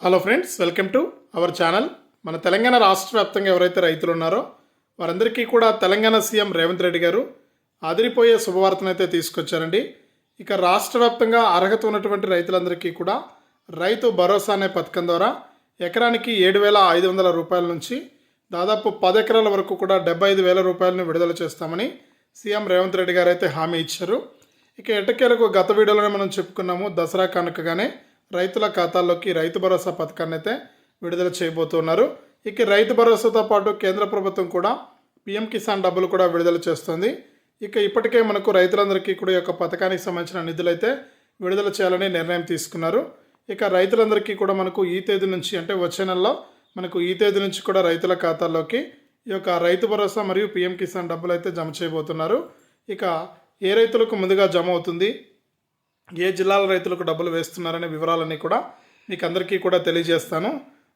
Hello friends welcome to our channel మన తెలంగాణ రాష్ట్ర వ్యాప్తంగా ఎవరైతే రైతులు ఉన్నారో వారందరికీ కూడా తెలంగాణ సీఎం రేవంత్ రెడ్డి గారు అదిరిపోయే శుభవార్తనైతే తీసుకొచ్చారండి. ఇక రాష్ట్ర వ్యాప్తంగా అర్హత ఉన్నటువంటి రైతులందరికీ కూడా రైతు భరోసా అనే పథకం ద్వారా ఎకరానికి ఏడు వేల ఐదు వందల రూపాయల నుంచి దాదాపు పది ఎకరాల వరకు కూడా డెబ్బై ఐదు వేల రూపాయలను విడుదల చేస్తామని సీఎం రేవంత్ రెడ్డి గారు అయితే హామీ ఇచ్చారు. ఇక ఎటకేలకు గత వీడియోలోనే మనం చెప్పుకున్నాము దసరా కనుకగానే రైతుల ఖాతాల్లోకి రైతు భరోసా పథకాన్ని అయితే విడుదల చేయబోతున్నారు. ఇక రైతు భరోసాతో పాటు కేంద్ర ప్రభుత్వం కూడా పిఎం కిసాన్ డబ్బులు కూడా విడుదల చేస్తుంది. ఇక ఇప్పటికే మనకు రైతులందరికీ కూడా ఈ యొక్క పథకానికి సంబంధించిన నిధులైతే విడుదల చేయాలని నిర్ణయం తీసుకున్నారు. ఇక రైతులందరికీ కూడా మనకు ఈ తేదీ నుంచి అంటే వచ్చే నెలలో మనకు ఈ తేదీ నుంచి కూడా రైతుల ఖాతాల్లోకి ఈ యొక్క రైతు భరోసా మరియు పిఎం కిసాన్ డబ్బులు అయితే జమ చేయబోతున్నారు. ఇక ఏ రైతులకు ముందుగా జమ అవుతుంది? ఏ జిల్లాల రైతులకు డబ్బులు వేస్తున్నారనే వివరాలన్నీ కూడా మీకు అందరికీ కూడా తెలియజేస్తాను.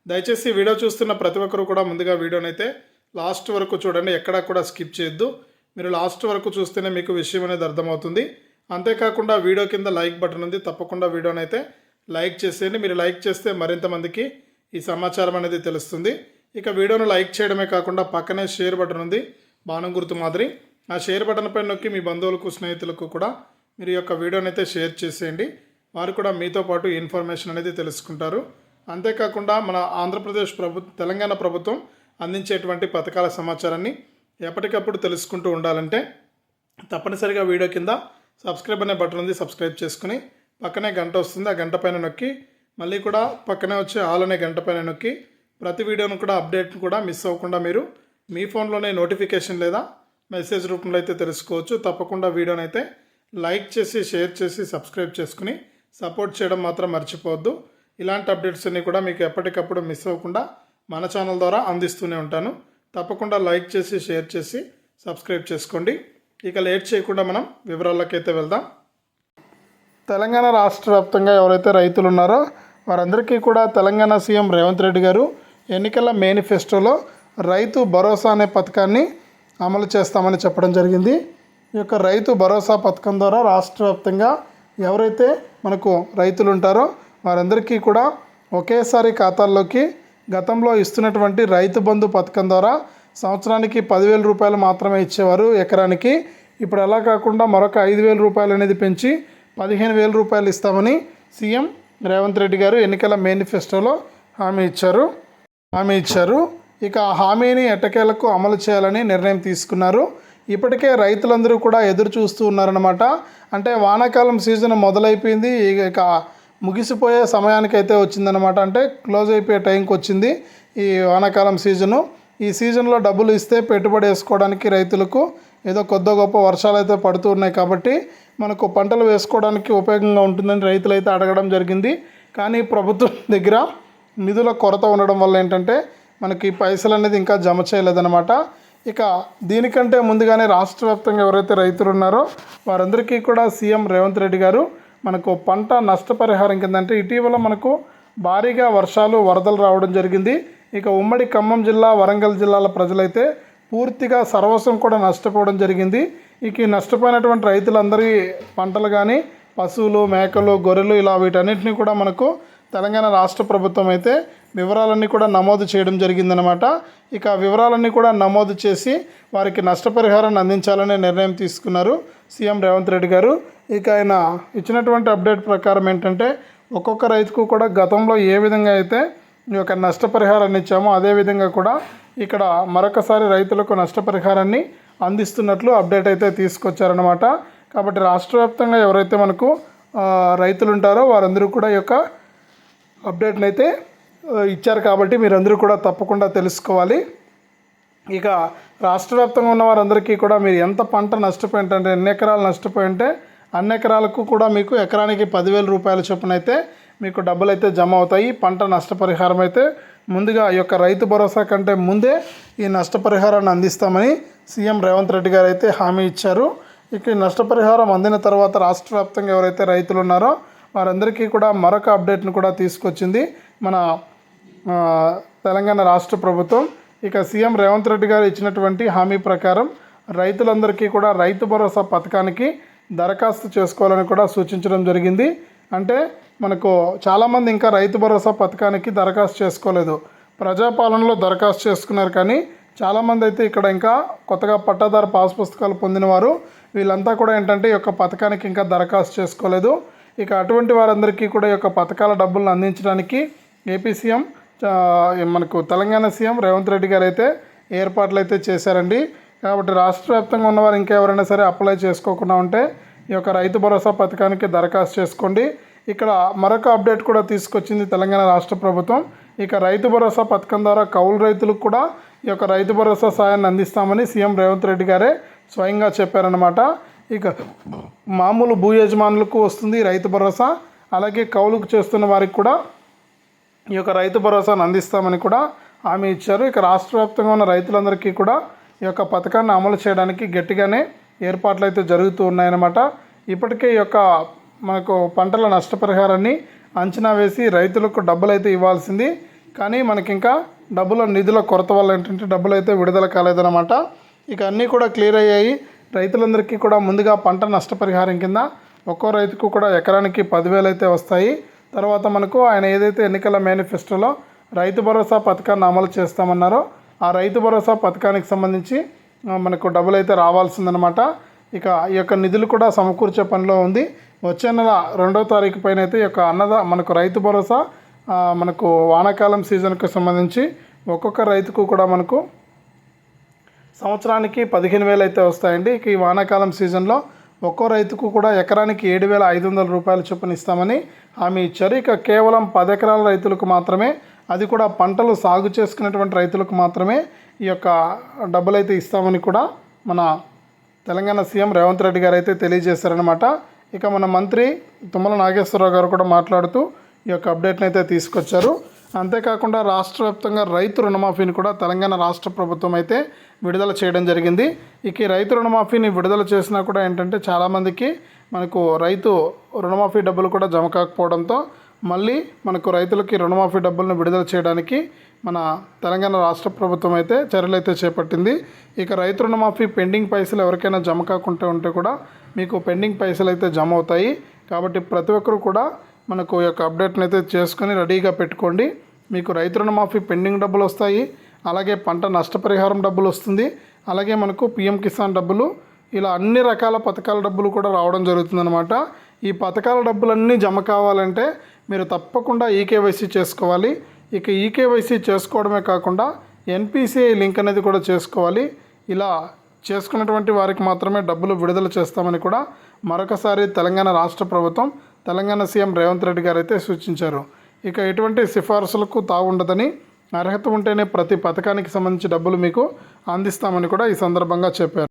దయచేసి వీడియో చూస్తున్న ప్రతి ఒక్కరు కూడా ముందుగా వీడియోని అయితే లాస్ట్ వరకు చూడండి ఎక్కడా కూడా స్కిప్ చేయొద్దు. మీరు లాస్ట్ వరకు చూస్తేనే మీకు విషయం అనేది అర్థమవుతుంది. అంతేకాకుండా వీడియో కింద లైక్ బటన్ ఉంది తప్పకుండా వీడియోని అయితే లైక్ చేసేయండి. మీరు లైక్ చేస్తే మరింత మందికి ఈ సమాచారం అనేది తెలుస్తుంది. ఇక వీడియోను లైక్ చేయడమే కాకుండా పక్కనే షేర్ బటన్ ఉంది బాణం గుర్తు మాదిరి. ఆ షేర్ బటన్ పైన నొక్కి మీ బంధువులకు స్నేహితులకు కూడా మీరు ఈ యొక్క వీడియోని అయితే షేర్ చేసేయండి. వారు కూడా మీతో పాటు ఇన్ఫర్మేషన్ అనేది తెలుసుకుంటారు. అంతేకాకుండా మన ఆంధ్రప్రదేశ్ ప్రభు తెలంగాణ ప్రభుత్వం అందించేటువంటి పథకాల సమాచారాన్ని ఎప్పటికప్పుడు తెలుసుకుంటూ ఉండాలంటే తప్పనిసరిగా వీడియో కింద సబ్స్క్రైబ్ అనే బటన్ ఉంది సబ్స్క్రైబ్ చేసుకుని పక్కనే గంట వస్తుంది ఆ గంట పైన నొక్కి మళ్ళీ కూడా పక్కనే వచ్చే ఆల్ అనే గంట పైన నొక్కి ప్రతి వీడియోను కూడా అప్డేట్ను కూడా మిస్ అవ్వకుండా మీరు మీ ఫోన్లోనే నోటిఫికేషన్ లేదా మెసేజ్ రూపంలో అయితే తెలుసుకోవచ్చు. తప్పకుండా వీడియోనైతే అయితే లైక్ చేసి షేర్ చేసి సబ్స్క్రైబ్ చేసుకుని సపోర్ట్ చేయడం మాత్రం మర్చిపోవద్దు. ఇలాంటి అప్డేట్స్ అన్నీ కూడా మీకు ఎప్పటికప్పుడు మిస్ అవ్వకుండా మన ఛానల్ ద్వారా అందిస్తూనే ఉంటాను. తప్పకుండా లైక్ చేసి షేర్ చేసి సబ్స్క్రైబ్ చేసుకోండి. ఇక లేట్ చేయకుండా మనం వివరాలకైతే వెళ్దాం. తెలంగాణ రాష్ట్ర వ్యాప్తంగా ఎవరైతే రైతులు ఉన్నారో వారందరికీ కూడా తెలంగాణ సీఎం రేవంత్ రెడ్డి గారు ఎన్నికల మేనిఫెస్టోలో రైతు భరోసా అనే పథకాన్ని అమలు చేస్తామని చెప్పడం జరిగింది. ఈ యొక్క రైతు భరోసా పథకం ద్వారా రాష్ట్ర వ్యాప్తంగా ఎవరైతే మనకు రైతులు ఉంటారో వారందరికీ కూడా ఒకేసారి ఖాతాల్లోకి గతంలో ఇస్తున్నటువంటి రైతు బంధు పథకం ద్వారా సంవత్సరానికి పదివేల రూపాయలు మాత్రమే ఇచ్చేవారు ఎకరానికి. ఇప్పుడు అలా కాకుండా మరొక ఐదు వేల రూపాయలు అనేది పెంచి పదిహేను వేల రూపాయలు ఇస్తామని సీఎం రేవంత్ రెడ్డి గారు ఎన్నికల మేనిఫెస్టోలో హామీ ఇచ్చారు. హామీ ఇచ్చారు. ఇక ఆ హామీని ఎట్టకేలకు అమలు చేయాలని నిర్ణయం తీసుకున్నారు. ఇప్పటికే రైతులందరూ కూడా ఎదురు చూస్తూ ఉన్నారనమాట అంటే వానాకాలం సీజన్ మొదలైపోయింది ఇక ముగిసిపోయే సమయానికి అయితే వచ్చిందనమాట అంటే క్లోజ్ అయిపోయే టైంకి వచ్చింది ఈ వానాకాలం సీజను. ఈ సీజన్లో డబ్బులు ఇస్తే పెట్టుబడి వేసుకోవడానికి రైతులకు ఏదో కొద్ది గొప్ప వర్షాలు అయితే పడుతూ ఉన్నాయి కాబట్టి మనకు పంటలు వేసుకోవడానికి ఉపయోగంగా ఉంటుందని రైతులు అయితే అడగడం జరిగింది. కానీ ప్రభుత్వం దగ్గర నిధుల కొరత ఉండడం వల్ల ఏంటంటే మనకి పైసలు అనేది ఇంకా జమ చేయలేదన్నమాట. ఇక దీనికంటే ముందుగానే రాష్ట్ర వ్యాప్తంగా ఎవరైతే రైతులు ఉన్నారో వారందరికీ కూడా సీఎం రేవంత్ రెడ్డి గారు మనకు పంట నష్టపరిహారం కిందంటే ఇటీవల మనకు భారీగా వర్షాలు వరదలు రావడం జరిగింది. ఇక ఉమ్మడి ఖమ్మం జిల్లా వరంగల్ జిల్లాల ప్రజలైతే పూర్తిగా సర్వస్వం కూడా నష్టపోవడం జరిగింది. ఇక ఈ నష్టపోయినటువంటి రైతులందరి పంటలు కానీ పశువులు మేకలు గొర్రెలు ఇలా వీటన్నిటిని కూడా మనకు తెలంగాణ రాష్ట్ర ప్రభుత్వం అయితే వివరాలన్నీ కూడా నమోదు చేయడం జరిగిందనమాట ఇక వివరాలన్నీ కూడా నమోదు చేసి వారికి నష్టపరిహారాన్ని అందించాలనే నిర్ణయం తీసుకున్నారు సీఎం రేవంత్ రెడ్డి గారు. ఇక ఆయన ఇచ్చినటువంటి అప్డేట్ ప్రకారం ఏంటంటే ఒక్కొక్క రైతుకు కూడా గతంలో ఏ విధంగా అయితే ఈ యొక్క నష్టపరిహారాన్ని ఇచ్చామో అదేవిధంగా కూడా ఇక్కడ మరొకసారి రైతులకు నష్టపరిహారాన్ని అందిస్తున్నట్లు అప్డేట్ అయితే తీసుకొచ్చారనమాట కాబట్టి రాష్ట్ర వ్యాప్తంగా ఎవరైతే మనకు రైతులు ఉంటారో వారందరూ కూడా ఈ యొక్క అప్డేట్ని అయితే ఇచ్చారు కాబట్టి మీరందరూ కూడా తప్పకుండా తెలుసుకోవాలి. ఇక రాష్ట్ర వ్యాప్తంగా ఉన్న వారందరికీ కూడా మీరు ఎంత పంట నష్టపోయింటే అంటే ఎన్ని ఎకరాలు నష్టపోయి ఉంటే అన్ని ఎకరాలకు కూడా మీకు ఎకరానికి పదివేల రూపాయల చొప్పున అయితే మీకు డబ్బులు అయితే జమ అవుతాయి. పంట నష్టపరిహారం అయితే ముందుగా ఈ యొక్క రైతు భరోసా కంటే ముందే ఈ నష్టపరిహారాన్ని అందిస్తామని సీఎం రేవంత్ రెడ్డి గారు అయితే హామీ ఇచ్చారు. ఇక ఈ నష్టపరిహారం అందిన తర్వాత రాష్ట్ర వ్యాప్తంగా ఎవరైతే రైతులు ఉన్నారో వారందరికీ కూడా మరొక అప్డేట్ను కూడా తీసుకొచ్చింది మన తెలంగాణ రాష్ట్ర ప్రభుత్వం ఇక సీఎం రేవంత్ రెడ్డి గారు ఇచ్చినటువంటి హామీ ప్రకారం రైతులందరికీ కూడా రైతు భరోసా పథకానికి దరఖాస్తు చేసుకోవాలని కూడా సూచించడం జరిగింది. అంటే మనకు చాలామంది ఇంకా రైతు భరోసా పథకానికి దరఖాస్తు చేసుకోలేదు. ప్రజాపాలనలో దరఖాస్తు చేసుకున్నారు కానీ చాలామంది అయితే ఇక్కడ ఇంకా కొత్తగా పట్టాదారు పాస్ పుస్తకాలు పొందిన వారు వీళ్ళంతా కూడా ఏంటంటే ఈ యొక్క పథకానికి ఇంకా దరఖాస్తు చేసుకోలేదు. ఇక అటువంటి వారందరికీ కూడా ఈ యొక్క పథకాల డబ్బులను అందించడానికి ఏపీ సీఎం మనకు తెలంగాణ సీఎం రేవంత్ రెడ్డి గారు అయితే ఏర్పాట్లు అయితే చేశారండి. కాబట్టి రాష్ట్ర వ్యాప్తంగా ఉన్నవారు ఇంకెవరైనా సరే అప్లై చేసుకోకుండా ఉంటే ఈ యొక్క రైతు భరోసా పథకానికి దరఖాస్తు చేసుకోండి. ఇక్కడ మరొక అప్డేట్ కూడా తీసుకొచ్చింది తెలంగాణ రాష్ట్ర ప్రభుత్వం. ఇక రైతు భరోసా పథకం ద్వారా కౌలు రైతులకు కూడా ఈ యొక్క రైతు భరోసా సాయాన్ని అందిస్తామని సీఎం రేవంత్ రెడ్డి గారే స్వయంగా చెప్పారనమాట ఇక మామూలు భూ యజమానులకు వస్తుంది రైతు భరోసా. అలాగే కౌలుకు చేస్తున్న వారికి కూడా ఈ యొక్క రైతు భరోసాను అందిస్తామని కూడా హామీ ఇచ్చారు. ఇక రాష్ట్ర వ్యాప్తంగా ఉన్న రైతులందరికీ కూడా ఈ యొక్క పథకాన్ని అమలు చేయడానికి గట్టిగానే ఏర్పాట్లు అయితే జరుగుతూ ఉన్నాయన్నమాట. ఇప్పటికే ఈ యొక్క మనకు పంటల నష్టపరిహారాన్ని అంచనా వేసి రైతులకు డబ్బులు అయితే ఇవ్వాల్సింది. కానీ మనకి ఇంకా డబ్బుల నిధుల కొరత వల్ల ఏంటంటే డబ్బులు అయితే విడుదల కాలేదన్నమాట. ఇక అన్నీ కూడా క్లియర్ అయ్యాయి. రైతులందరికీ కూడా ముందుగా పంట నష్టపరిహారం కింద ఒక్కో రైతుకు కూడా ఎకరానికి పదివేలు అయితే వస్తాయి. తర్వాత మనకు ఆయన ఏదైతే ఎన్నికల మేనిఫెస్టోలో రైతు భరోసా పథకాన్ని అమలు చేస్తామన్నారో ఆ రైతు భరోసా పథకానికి సంబంధించి మనకు డబ్బులు అయితే రావాల్సిందనమాట ఇక ఈ యొక్క నిధులు కూడా సమకూర్చే పనిలో ఉంది. వచ్చే నెల రెండో తారీఖు పైన అయితే ఈ యొక్క అన్నద మనకు రైతు భరోసా మనకు వానాకాలం సీజన్కు సంబంధించి ఒక్కొక్క రైతుకు కూడా మనకు సంవత్సరానికి పదిహేను వేలు అయితే వస్తాయండి. ఇక ఈ వానాకాలం సీజన్లో ఒక్కో రైతుకు కూడా ఎకరానికి ఏడు వేల ఐదు వందల రూపాయల చొప్పున ఇస్తామని హామీ ఇచ్చారు. ఇక కేవలం పది ఎకరాల రైతులకు మాత్రమే అది కూడా పంటలు సాగు చేసుకునేటువంటి రైతులకు మాత్రమే ఈ యొక్క డబ్బులు అయితే ఇస్తామని కూడా మన తెలంగాణ సీఎం రేవంత్ రెడ్డి గారు అయితే తెలియజేశారనమాట ఇక మన మంత్రి తుమ్మల నాగేశ్వరరావు గారు కూడా మాట్లాడుతూ ఈ యొక్క అప్డేట్ని అయితే తీసుకొచ్చారు. అంతేకాకుండా రాష్ట్ర వ్యాప్తంగా రైతు రుణమాఫీని కూడా తెలంగాణ రాష్ట్ర ప్రభుత్వం అయితే విడుదల చేయడం జరిగింది. ఇక ఈ రైతు రుణమాఫీని విడుదల చేసినా కూడా ఏంటంటే చాలామందికి మనకు రైతు రుణమాఫీ డబ్బులు కూడా జమ కాకపోవడంతో మళ్ళీ మనకు రైతులకి రుణమాఫీ డబ్బులను విడుదల చేయడానికి మన తెలంగాణ రాష్ట్ర ప్రభుత్వం అయితే చర్యలు అయితే చేపట్టింది. ఇక రైతు రుణమాఫీ పెండింగ్ పైసలు ఎవరికైనా జమ కాకుండా ఉంటే కూడా మీకు పెండింగ్ పైసలు అయితే జమ అవుతాయి. కాబట్టి ప్రతి ఒక్కరు కూడా మనకు యొక్క అప్డేట్ని అయితే చేసుకొని రెడీగా పెట్టుకోండి. మీకు రైతు రుణమాఫీ పెండింగ్ డబ్బులు వస్తాయి. అలాగే పంట నష్టపరిహారం డబ్బులు వస్తుంది. అలాగే మనకు పిఎం కిసాన్ డబ్బులు ఇలా అన్ని రకాల పథకాల డబ్బులు కూడా రావడం జరుగుతుందన్నమాట. ఈ పథకాల డబ్బులన్నీ జమ కావాలంటే మీరు తప్పకుండా ఈకేవైసీ చేసుకోవాలి. ఇక ఈకేవైసీ చేసుకోవడమే కాకుండా ఎన్పిసిఐ లింక్ అనేది కూడా చేసుకోవాలి. ఇలా చేసుకున్నటువంటి వారికి మాత్రమే డబ్బులు విడుదల చేస్తామని కూడా మరొకసారి తెలంగాణ రాష్ట్ర ప్రభుత్వం తెలంగాణ సీఎం రేవంత్ రెడ్డి గారు అయితే సూచించారు. ఇక ఎటువంటి సిఫార్సులకు తావుండదని అర్హత ఉంటేనే ప్రతి పథకానికి సంబంధించి డబ్బులు మీకు అందిస్తామని కూడా ఈ సందర్భంగా చెప్పారు.